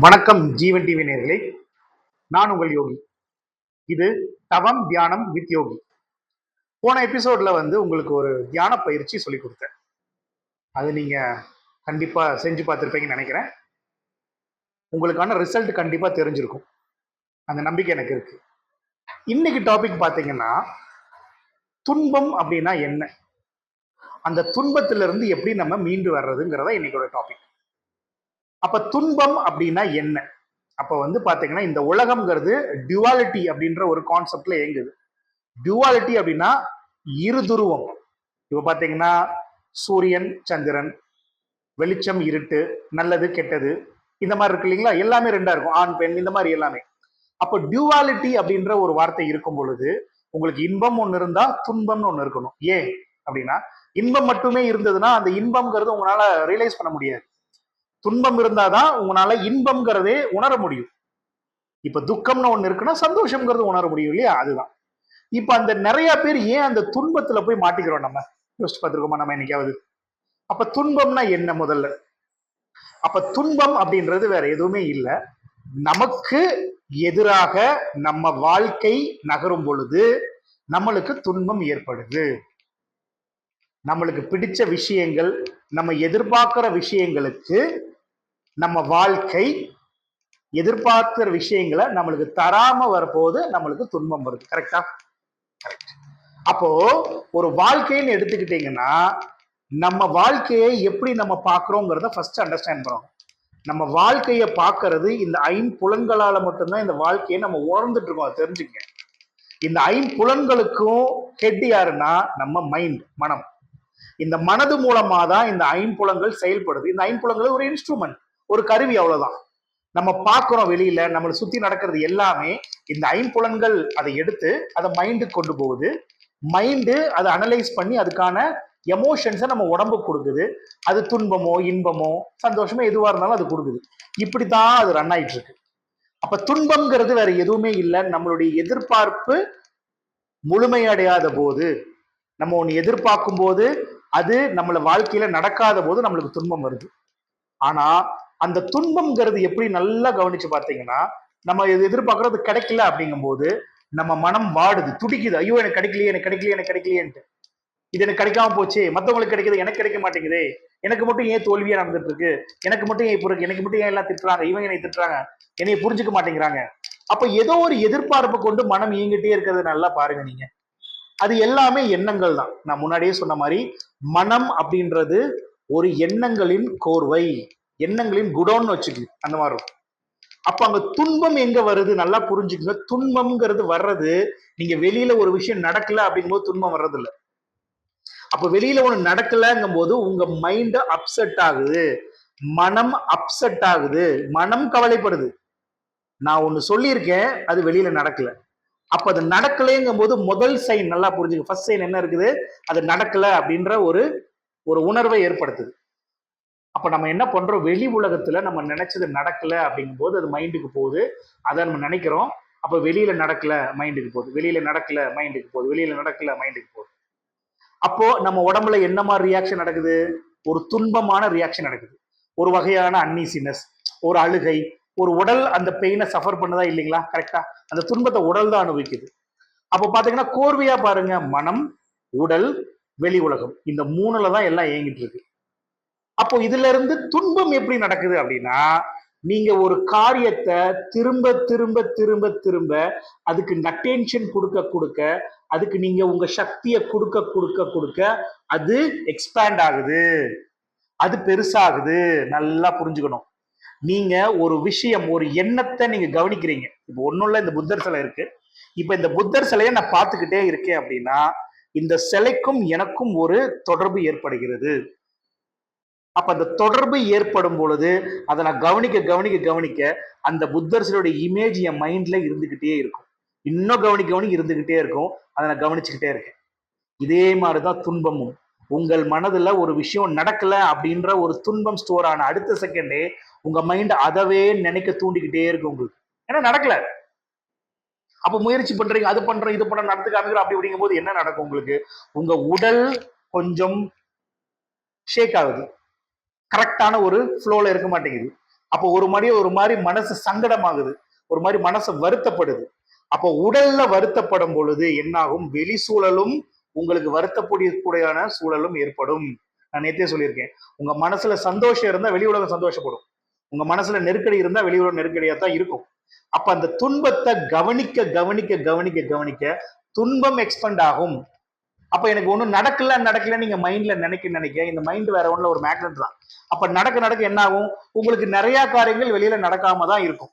வணக்கம் ஜீவன் டிவி நேர்களே. நான் உங்கள் யோகி. இது தவம் தியானம் வித் யோகி. போன எபிசோட்ல வந்து உங்களுக்கு ஒரு தியான பயிற்சி சொல்லி கொடுத்தேன். அது நீங்க கண்டிப்பா செஞ்சு பார்த்துருப்பீங்கன்னு நினைக்கிறேன். உங்களுக்கான ரிசல்ட் கண்டிப்பா தெரிஞ்சிருக்கும். அந்த நம்பிக்கை எனக்கு இருக்கு. இன்னைக்கு டாபிக் பார்த்தீங்கன்னா துன்பம் அப்படின்னா என்ன? அந்த துன்பத்திலிருந்து எப்படி நம்ம மீண்டு வர்றதுங்கிறதா இன்னைக்கோட டாபிக் அப்ப துன்பம் அப்படின்னா என்ன? அப்ப வந்து பாத்தீங்கன்னா இந்த உலகம்ங்கிறது டியூவாலிட்டி அப்படின்ற ஒரு கான்செப்ட்ல இயங்குது. டியூவாலிட்டி அப்படின்னா இருதுருவம். இப்ப பாத்தீங்கன்னா சூரியன் சந்திரன் வெளிச்சம் இருட்டு நல்லது கெட்டது இந்த மாதிரி இருக்கு இல்லைங்களா? எல்லாமே ரெண்டா இருக்கும். ஆண் பெண் இந்த மாதிரி எல்லாமே. அப்போ டியூவாலிட்டி அப்படின்ற ஒரு வார்த்தை இருக்கும் பொழுது உங்களுக்கு இன்பம் ஒன்று இருந்தா துன்பம்னு ஒன்று இருக்கணும். ஏன் அப்படின்னா இன்பம் மட்டுமே இருந்ததுன்னா அந்த இன்பம்ங்கிறது உங்களால ரியலைஸ் பண்ண முடியாது. துன்பம் இருந்தாதான் உங்களால இன்பம்ங்கிறதே உணர முடியும். இப்ப துக்கம்னு ஒண்ணு இருக்குன்னா சந்தோஷம்ங்கிறது உணர முடியும் இல்லையா? அதுதான். இப்ப அந்த நிறைய பேர் ஏன் அந்த துன்பத்துல போய் மாட்டிக்கிறோம் நம்ம? யோசிச்சு பார்த்துருக்கோமா நம்ம என்னைக்காவது? அப்ப துன்பம்னா என்ன முதல்ல? அப்ப துன்பம் அப்படின்றது வேற எதுவுமே இல்லை. நமக்கு எதிராக நம்ம வாழ்க்கை நகரும் பொழுது நம்மளுக்கு துன்பம் ஏற்படுது. நம்மளுக்கு பிடிச்ச விஷயங்கள் நம்ம எதிர்பார்க்கிற விஷயங்களுக்கு நம்ம வாழ்க்கை எதிர்பார்க்கிற விஷயங்களை நம்மளுக்கு தராம வரப்போது நம்மளுக்கு துன்பம் வருது. கரெக்டா கரெக்ட் அப்போ ஒரு வாழ்க்கைன்னு எடுத்துக்கிட்டீங்கன்னா நம்ம வாழ்க்கையை எப்படி நம்ம பார்க்குறோங்கிறத ஃபர்ஸ்ட் அண்டர்ஸ்டாண்ட் பண்ணணும் நம்ம வாழ்க்கையை பார்க்கறது இந்த ஐம்புலன்களால மட்டும்தான் இந்த வாழ்க்கையை நம்ம உணர்ந்துட்டு இருக்கோம். அதை தெரிஞ்சுங்க. இந்த ஐம்புலன்களுக்கும் ஹெட் யாருன்னா நம்ம மைண்ட் மனம். இந்த மனது மூலமா தான் இந்த ஐம்புலங்கள் செயல்படுது. இந்த ஐம்புலங்கள் ஒரு இன்ஸ்ட்ருமெண்ட் ஒரு கருவி அவ்வளவுதான். நம்ம பார்க்குறோம் வெளியில நம்மளை சுத்தி நடக்கிறது எல்லாமே இந்த ஐம்புலன்கள் அதை எடுத்து அதை மைண்டுக்கு கொண்டு போகுது. மைண்டு அதை அனலைஸ் பண்ணி அதுக்கான எமோஷன்ஸை நம்ம உடம்புக்கு கொடுக்குது. அது துன்பமோ இன்பமோ சந்தோஷமோ எதுவாக இருந்தாலும் அது கொடுக்குது. இப்படித்தான் அது ரன் ஆயிட்டு இருக்கு அப்ப துன்பம்ங்கிறது வேற எதுவுமே இல்லை. நம்மளுடைய எதிர்பார்ப்பு முழுமையடையாத போது நம்ம ஒன்று எதிர்பார்க்கும் போது அது நம்மள வாழ்க்கையில நடக்காத போது நம்மளுக்கு துன்பம் வருது. ஆனா அந்த துன்பம்ங்கிறது எப்படி நல்லா கவனிச்சு பார்த்தீங்கன்னா நம்ம இது எதிர்பார்க்கறது கிடைக்கல அப்படிங்கும்போது நம்ம மனம் வாடுது துடிக்குது. ஐயோ எனக்கு கிடைக்கலையே எனக்கு கிடைக்கலையே எனக்கு கிடைக்கலையேன்ட்டு. இது எனக்கு கிடைக்காம போச்சு மற்றவங்களுக்கு கிடைக்குது எனக்கு கிடைக்க மாட்டேங்குதே. எனக்கு மட்டும் ஏன் தோல்வியா நடந்துட்டு இருக்கு எனக்கு மட்டும் ஏன் இப்போ இருக்கு? எனக்கு மட்டும் ஏன் எல்லாம் திட்டுறாங்க? இவங்க என்னை திட்டுறாங்க? என்னைய புரிஞ்சுக்க மாட்டேங்கிறாங்க. அப்ப ஏதோ ஒரு எதிர்பார்ப்பு கொண்டு மனம் இயங்கிட்டே இருக்கிறது நல்லா பாருங்க நீங்க. அது எல்லாமே எண்ணங்கள் தான். நான் முன்னாடியே சொன்ன மாதிரி மனம் அப்படின்றது ஒரு எண்ணங்களின் கோர்வை. எண்ணங்களின் குடோன்னு வச்சுக்கு அந்த மாதிரி இருக்கும். அப்ப அங்க துன்பம் எங்க வருது? நல்லா புரிஞ்சுக்கங்க. துன்பம்ங்கிறது வர்றது நீங்க வெளியில ஒரு விஷயம் நடக்கல அப்படிங்கும்போது துன்பம் வர்றது இல்ல அப்ப வெளியில ஒண்ணு நடக்கலங்கும் போது உங்க மைண்ட் அப்செட் ஆகுது. மனம் அப்செட் ஆகுது. மனம் கவலைப்படுது. நான் ஒண்ணு சொல்லியிருக்கேன் அது வெளியில நடக்கல. அப்ப அது நடக்கலைங்கும் போது முதல் சைன் நல்லா புரிஞ்சுக்க. ஃபர்ஸ்ட் சைன் என்ன இருக்குது? அது நடக்கல அப்படின்ற ஒரு ஒரு உணர்வை ஏற்படுத்துது. அப்போ நம்ம என்ன பண்ணுறோம் வெளி உலகத்தில் நம்ம நினைச்சது நடக்கல அப்படிங்கும்போது அது மைண்டுக்கு போகுது. அதை நம்ம நினைக்கிறோம். அப்போ வெளியில் நடக்கல மைண்டுக்கு போகுது. வெளியில் நடக்கல மைண்டுக்கு போகுது. வெளியில் நடக்கல மைண்டுக்கு போகுது. அப்போ நம்ம உடம்புல என்ன மாதிரி ரியாக்ஷன் நடக்குது? ஒரு துன்பமான ரியாக்ஷன் நடக்குது. ஒரு வகையான அன்னீசினஸ் ஒரு அழுகை ஒரு உடல் அந்த பெயினை சஃபர் பண்ணதா இல்லைங்களா? கரெக்டா அந்த துன்பத்தை உடல் தான் அனுபவிக்குது. அப்போ பார்த்தீங்கன்னா கோர்வையா பாருங்க மனம் உடல் வெளி உலகம். இந்த மூணுல தான் எல்லாம் இயங்கிட்டு இருக்கு. அப்போ இதுல இருந்து துன்பம் எப்படி நடக்குது அப்படின்னா நீங்க ஒரு காரியத்தை திரும்ப திரும்ப திரும்ப திரும்ப அதுக்கு அட்டென்ஷன் கொடுக்க கொடுக்க அதுக்கு நீங்க உங்க சக்தியை கொடுக்க கொடுக்க கொடுக்க அது எக்ஸ்பேண்ட் ஆகுது. அது பெருசாகுது. நல்லா புரிஞ்சுக்கணும். நீங்க ஒரு விஷயம் ஒரு எண்ணத்தை நீங்க கவனிக்கிறீங்க. இப்போ ஒண்ணுல இந்த புத்தர் சிலை இருக்கு. இப்ப இந்த புத்தர் சிலையை நான் பார்த்துக்கிட்டே இருக்கேன் அப்படின்னா இந்த சிலைக்கும் எனக்கும் ஒரு தொடர்பு ஏற்படுகிறது. அப்ப அந்த தொடர்பு ஏற்படும் பொழுது அதை நான் கவனிக்க கவனிக்க கவனிக்க அந்த புத்தர் சிலருடைய இமேஜ் என் மைண்ட்ல இருந்துகிட்டே இருக்கும். இன்னும் கவனிக்க கவனிக்க இருந்துகிட்டே இருக்கும். அதை நான் கவனிச்சுக்கிட்டே இருக்கேன். இதே மாதிரிதான் துன்பமும். உங்கள் மனதுல ஒரு விஷயம் நடக்கல அப்படின்ற ஒரு துன்பம் ஸ்டோர் ஆன அடுத்த செகண்டே உங்க மைண்ட் அதவே நினைக்க தூண்டிக்கிட்டே இருக்கும் உங்களுக்கு. ஏன்னா நடக்கல. அப்ப முயற்சி பண்றீங்க அது பண்றோம் இது பண்றோம் நடத்து காமிக்கிறோம் அப்படி அப்படிங்கும் போது என்ன நடக்கும் உங்களுக்கு? உங்க உடல் கொஞ்சம் ஷேக் ஆகுது. கரெக்டான ஒரு ஃப்ளோல இருக்க மாட்டேங்குது. அப்போ ஒரு மாதிரி ஒரு மாதிரி மனசு சங்கடமாகுது. ஒரு மாதிரி மனசு வருத்தப்படுது. அப்போ உடல்ல வருத்தப்படும் பொழுது என்னாகும்? வெளி சூழலும் உங்களுக்கு வருத்தக்கூடிய கூடியான சூழலும் ஏற்படும். நான் நேத்தே சொல்லியிருக்கேன். உங்க மனசுல சந்தோஷம் இருந்தா வெளி உலகம் சந்தோஷப்படும். உங்க மனசுல நெருக்கடி இருந்தா வெளி உலகம் நெருக்கடியா தான் இருக்கும். அப்ப அந்த துன்பத்தை கவனிக்க கவனிக்க கவனிக்க கவனிக்க துன்பம் எக்ஸ்பெண்ட் ஆகும். அப்ப எனக்கு ஒண்ணும் நடக்கல நடக்கல நீங்க மைண்ட்ல நினைக்க நினைக்க இந்த மைண்ட் வேற ஒண்ணுல ஒரு மேக்னெட் தான். அப்ப நடக்க நடக்க என்ன ஆகும்? உங்களுக்கு நிறைய காரியங்கள் வெளியில நடக்காம தான் இருக்கும்.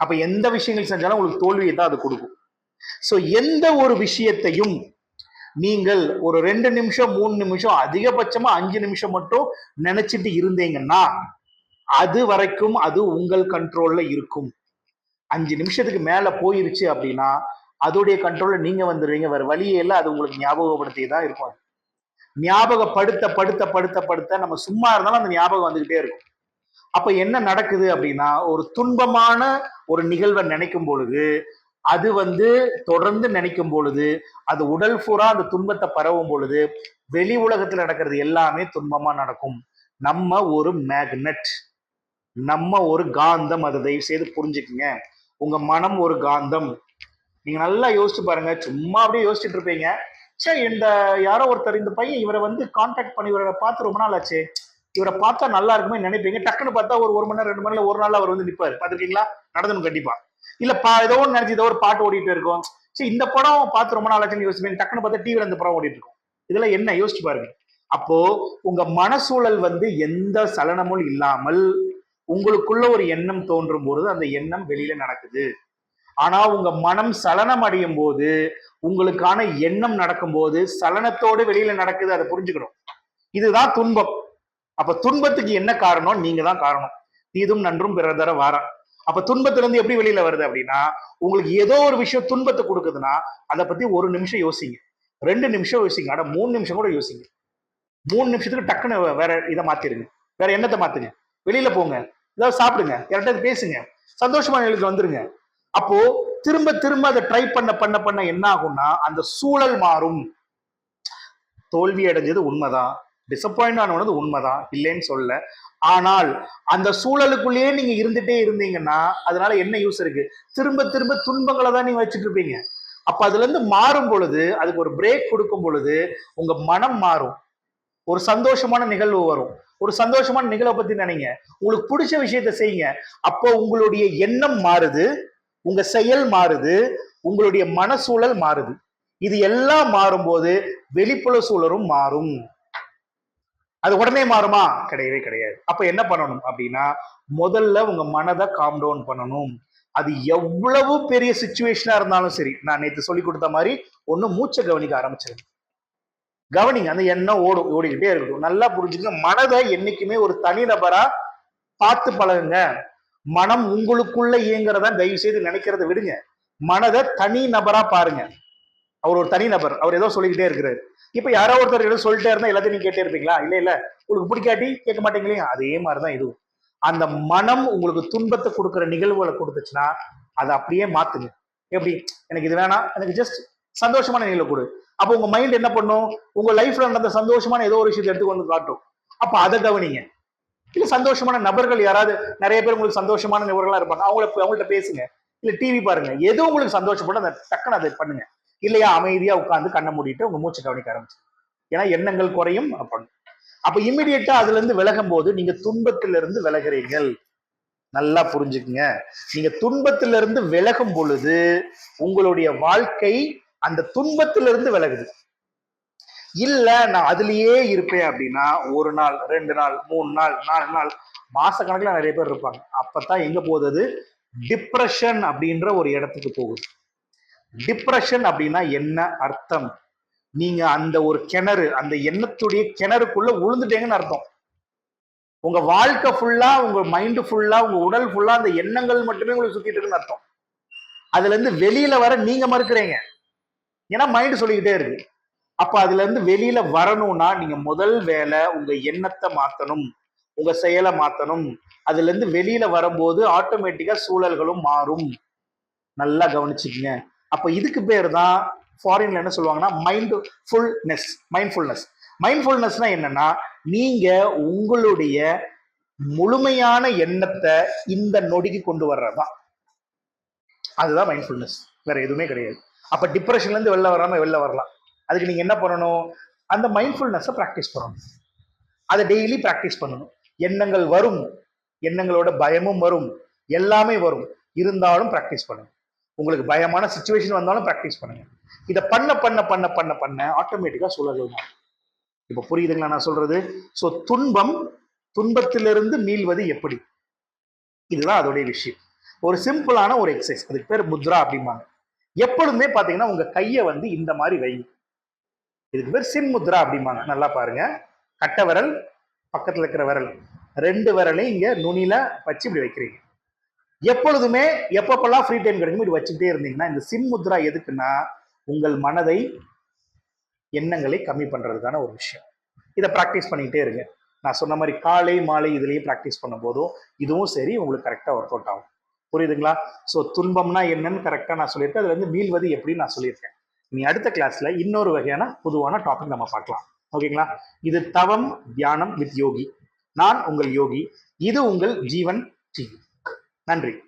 அப்ப எந்த விஷயங்கள் செஞ்சாலும் உங்களுக்கு தோல்வியை தான் அது கொடுக்கும். சோ எந்த ஒரு விஷயத்தையும் நீங்கள் ஒரு ரெண்டு நிமிஷம் மூணு நிமிஷம் அதிகபட்சமா அஞ்சு நிமிஷம் மட்டும் நினைச்சிட்டு இருந்தீங்கன்னா அது வரைக்கும் அது உங்கள் கண்ட்ரோல்ல இருக்கும். அஞ்சு நிமிஷத்துக்கு மேல போயிருச்சு அப்படின்னா அதோடைய கண்ட்ரோல்ல நீங்க வந்துடுவீங்க வேற வழியே இல்லை. அது உங்களுக்கு ஞாபகப்படுத்தி தான் இருக்கும். ஞாபகப்படுத்த படுத்த படுத்த படுத்த நம்ம சும்மா இருந்தாலும் அந்த ஞாபகம் வந்துகிட்டே இருக்கும். அப்ப என்ன நடக்குது அப்படின்னா ஒரு துன்பமான ஒரு நிகழ்வை நினைக்கும் பொழுது அது வந்து தொடர்ந்து நினைக்கும் பொழுது அது உடல் பூரா அந்த துன்பத்தை பரவும் பொழுது வெளி உலகத்துல நடக்கிறது எல்லாமே துன்பமா நடக்கும். நம்ம ஒரு மேக்னெட் நம்ம ஒரு காந்தம். அதை தயவு செய்து புரிஞ்சுக்குங்க. உங்க மனம் ஒரு காந்தம். நீங்க நல்லா யோசிச்சு பாருங்க. சும்மா அப்படியே யோசிச்சுட்டு இருப்பீங்க. சே இந்த யாரோ ஒருத்தர் இந்த பையன் இவரை வந்து காண்டாக்ட் பண்ணி இவரை பார்த்து ரொம்ப நாள் ஆச்சு. இவரை பார்த்தா நல்லா இருக்குமே நினைப்பீங்க. டக்குன்னு பார்த்தா ஒரு ஒரு மணி நேரம் ரெண்டு மணி நேரம் ஒரு நாள் அவர் வந்து நிற்பாரு பார்த்துருக்கீங்களா? நடந்தணும் கண்டிப்பா. இல்ல பா ஏதோ ஒன்று நினைச்சு ஏதோ ஒரு பாட்டு ஓடிட்டு இருக்கும். சரி இந்த படம் பார்த்து ரொம்ப நாள் ஆச்சுன்னு யோசிப்பீங்க. டக்குன்னு பார்த்தா டிவில இந்த படம் ஓடிட்டு இருக்கும். இதெல்லாம் என்ன? யோசிச்சு பாருங்க. அப்போ உங்க மனசூழல் வந்து எந்த சலனமும் இல்லாமல் உங்களுக்குள்ள ஒரு எண்ணம் தோன்றும் பொழுது அந்த எண்ணம் வெளியில நடக்குது. ஆனா உங்க மனம் சலனம் அடையும் போது உங்களுக்கான எண்ணம் நடக்கும்போது சலனத்தோடு வெளியில நடக்குது அதை புரிஞ்சுக்கணும். இதுதான் துன்பம். அப்ப துன்பத்துக்கு என்ன காரணம்? நீங்க தான் காரணம். தீதும் நன்றும் பிறதர வாரம் அப்ப துன்பத்துல இருந்து எப்படி வெளியில வருது அப்படின்னா உங்களுக்கு ஏதோ ஒரு விஷயம் துன்பத்தை கொடுக்குதுன்னா அதை பத்தி ஒரு நிமிஷம் யோசிங்க. ரெண்டு நிமிஷம் யோசிங்க. ஆனா மூணு நிமிஷம் கூட யோசிங்க. மூணு நிமிஷத்துக்கு டக்குன்னு வேற இதை மாத்திருங்க. வேற எண்ணத்தை மாத்துங்க. வெளியில போங்க. ஏதாவது சாப்பிடுங்க. யார்கிட்ட பேசுங்க. சந்தோஷமான நிலைக்கு வந்துருங்க. அப்போ திரும்ப திரும்ப அதை ட்ரை பண்ண பண்ண பண்ண என்ன ஆகும்னா அந்த சூழல் மாறும். தோல்வி அடைஞ்சது உண்மைதான். டிசப்பாயிண்ட் ஆனது உண்மைதான். இல்லைன்னு சொல்ல ஆனால் அந்த சூழலுக்குள்ளேயே நீங்க இருந்துட்டே இருந்தீங்கன்னா அதனால என்ன யூஸ் இருக்கு? திரும்ப திரும்ப துன்பங்களை தான் நீங்க வச்சுட்டு இருப்பீங்க. அப்ப அதுல இருந்து மாறும் பொழுது அதுக்கு ஒரு பிரேக் கொடுக்கும் பொழுது உங்க மனம் மாறும். ஒரு சந்தோஷமான நிகழ்வு வரும். ஒரு சந்தோஷமான நிகழ்வை பத்தி நினைங்க. உங்களுக்கு பிடிச்ச விஷயத்த செய்யுங்க. அப்போ உங்களுடைய எண்ணம் மாறுது. உங்க செயல் மாறுது உங்களுடைய மனசூழல் மாறுது. இது எல்லாம் மாறும்போது வெளிப்புற சூழலும் மாறும். அது உடனே மாறுமா? கிடையவே கிடையாது. அப்ப என்ன பண்ணணும் அப்படின்னா முதல்ல உங்க மனதை காம் டவுன் பண்ணணும். அது எவ்வளவு பெரிய சுச்சுவேஷனா இருந்தாலும் சரி நான் நேற்று சொல்லி கொடுத்த மாதிரி ஒண்ணு மூச்சை கவனிக்க ஆரம்பிச்சிருங்க. கவனிங்க அந்த எண்ணம் ஓடும் ஓடிக்கிட்டே இருக்கட்டும் நல்லா புரிஞ்சுக்கங்க மனதை என்னைக்குமே ஒரு தனிநபரா பார்த்து பழகுங்க. மனம் உங்களுக்குள்ள இயங்குறதா தயவு செய்து நினைக்கிறத விடுங்க. மனதை தனி நபரா பாருங்க. அவர் ஒரு தனி நபர். அவர் ஏதோ சொல்லிக்கிட்டே இருக்கிறாரு. இப்ப யாரோ ஒருத்தர் ஏதோ சொல்லிட்டே இருந்தா எல்லாத்தையும் நீங்க கேட்டே இருப்பீங்களா? இல்ல இல்ல. உங்களுக்கு பிடிக்காட்டி கேட்க மாட்டீங்களே? அதே மாதிரிதான் இதுவும். அந்த மனம் உங்களுக்கு துன்பத்தை கொடுக்குற நிகழ்வுகளை கொடுத்துச்சுன்னா அதை அப்படியே மாத்துங்க. எப்படி? எனக்கு இது வேணாம். எனக்கு ஜஸ்ட் சந்தோஷமான நிகழ்வு கொடு. அப்போ உங்க மைண்ட் என்ன பண்ணும்? உங்க லைஃப்ல நடந்த சந்தோஷமான ஏதோ ஒரு விஷயத்தை எடுத்து வந்து காட்டும். அப்ப அதை கவனிங்க. இல்ல சந்தோஷமான நபர்கள் யாராவது நிறைய பேர் உங்களுக்கு சந்தோஷமான நபர்களா இருப்பாங்க. அவங்கள அவங்கள்ட்ட பேசுங்க. இல்ல டிவி பாருங்க. எது உங்களுக்கு சந்தோஷப்படும் அதை டக்குன்னு அதை பண்ணுங்க. இல்லையா அமைதியா உட்காந்து கண்ணை மூடிட்டு உங்க மூச்சு கவனிக்க ஆரம்பிச்சு ஏன்னா எண்ணங்கள் குறையும் அப்படின்னு அப்ப இம்மிடியட்டா அதுல இருந்து விலகும் போது நீங்க துன்பத்திலிருந்து விலகிறீர்கள். நல்லா புரிஞ்சுக்குங்க. நீங்க துன்பத்திலிருந்து விலகும் பொழுது உங்களுடைய வாழ்க்கை அந்த துன்பத்திலிருந்து விலகுது. இல்ல நான் அதுலயே இருப்பேன் அப்படின்னா ஒரு நாள் ரெண்டு நாள் மூணு நாள் நாலு நாள் மாச கணக்குல நிறைய பேர் இருப்பாங்க. அப்பதான் எங்க போகுது? டிப்ரெஷன் அப்படின்ற ஒரு இடத்துக்கு போகுது. டிப்ரெஷன் அப்படின்னா என்ன அர்த்தம்? நீங்க அந்த ஒரு கிணறு அந்த எண்ணத்துடைய கிணறுக்குள்ள உளுந்துட்டீங்கன்னு அர்த்தம். உங்க வாழ்க்கை ஃபுல்லா உங்க மைண்ட் ஃபுல்லா உங்க உடல் ஃபுல்லா அந்த எண்ணங்கள் மட்டுமே உங்களுக்கு சுத்திட்டு இருக்குன்னு அர்த்தம். அதுல இருந்து வெளியில வர நீங்க மறுக்கிறீங்க. ஏன்னா மைண்ட் சொல்லிக்கிட்டே இருக்கு. அப்ப அதுல இருந்து வெளியில வரணும்னா நீங்க முதல் வேலை உங்க எண்ணத்தை மாத்தணும். உங்க செயலை மாத்தணும். அதுல இருந்து வெளியில வரும்போது ஆட்டோமேட்டிக்கா சூழல்களும் மாறும். நல்லா கவனிச்சுக்கங்க. அப்ப இதுக்கு பேர் தான் ஃபாரின்ல என்ன சொல்லுவாங்கன்னா மைண்ட் ஃபுல்னஸ் மைண்ட்ஃபுல்னஸ் மைண்ட்ஃபுல்னஸ்னா என்னன்னா நீங்க உங்களுடைய முழுமையான எண்ணத்தை இந்த நொடிக்கு கொண்டு வர்றதுதான். அதுதான் மைண்ட்ஃபுல்னஸ் வேற எதுவுமே கிடையாது. அப்ப டிப்ரெஷன்ல இருந்து வெளில வராம வெளில வரலாம். அதுக்கு நீங்க என்ன பண்ணணும்? அந்த மைண்ட்ஃபுல்னஸை ப்ராக்டிஸ் பண்ணணும். அதை டெய்லி ப்ராக்டிஸ் பண்ணணும். எண்ணங்கள் வரும். எண்ணங்களோட பயமும் வரும். எல்லாமே வரும். இருந்தாலும் ப்ராக்டிஸ் பண்ணுங்க. உங்களுக்கு பயமான சுச்சுவேஷன் வந்தாலும் ப்ராக்டிஸ் பண்ணுங்க. இதை பண்ண பண்ண பண்ண பண்ண பண்ண ஆட்டோமேட்டிக்காக சூழல்கள் மாறும். இப்போ புரியுதுங்களா நான் சொல்றது? ஸோ துன்பம் துன்பத்திலிருந்து மீள்வது எப்படி? இதுதான் அதோடைய விஷயம். ஒரு சிம்பிளான ஒரு எக்ஸசைஸ் அதுக்கு பேர் முத்ரா அப்படிம்பாங்க. எப்பொழுதுமே பார்த்தீங்கன்னா உங்கள் கையை வந்து இந்த மாதிரி வைங்க. இதுக்கு பேர் சின் முத்ரா அப்படிம்பாங்க. நல்லா பாருங்க. கட்டை விரல் பக்கத்தில் இருக்கிற விரல். ரெண்டு விரலையும் இங்கே நுனியில வச்சு இப்படி வைக்கிறீங்க. எப்பொழுதுமே எப்பப்பெல்லாம் ஃப்ரீ டைம் கிடைக்குமோ இப்படி வச்சுக்கிட்டே இருந்தீங்கன்னா இந்த சின் முத்ரா எதுக்குன்னா உங்கள் மனதை எண்ணங்களை கம்மி பண்ணுறதுக்கான ஒரு விஷயம். இதை ப்ராக்டிஸ் பண்ணிக்கிட்டே இருங்க. நான் சொன்ன மாதிரி காலை மாலை இதுலேயே ப்ராக்டிஸ் பண்ணும்போதும் இதுவும் சரி உங்களுக்கு கரெக்டாக ஒர்க் அவுட் ஆகும். புரியுதுங்களா? ஸோ துன்பம்னா என்னன்னு கரெக்டாக நான் சொல்லியிருக்கேன். அதுலேருந்து மீள்வது எப்படின்னு நான் சொல்லியிருக்கேன். நீ அடுத்த கிளாஸ்ல இன்னொரு வகையான பொதுவான டாபிக் நம்ம பார்க்கலாம். ஓகேங்களா இது தவம் தியானம் வித் யோகி. நான் உங்கள் யோகி. இது உங்கள் ஜீவன் டிவி நன்றி.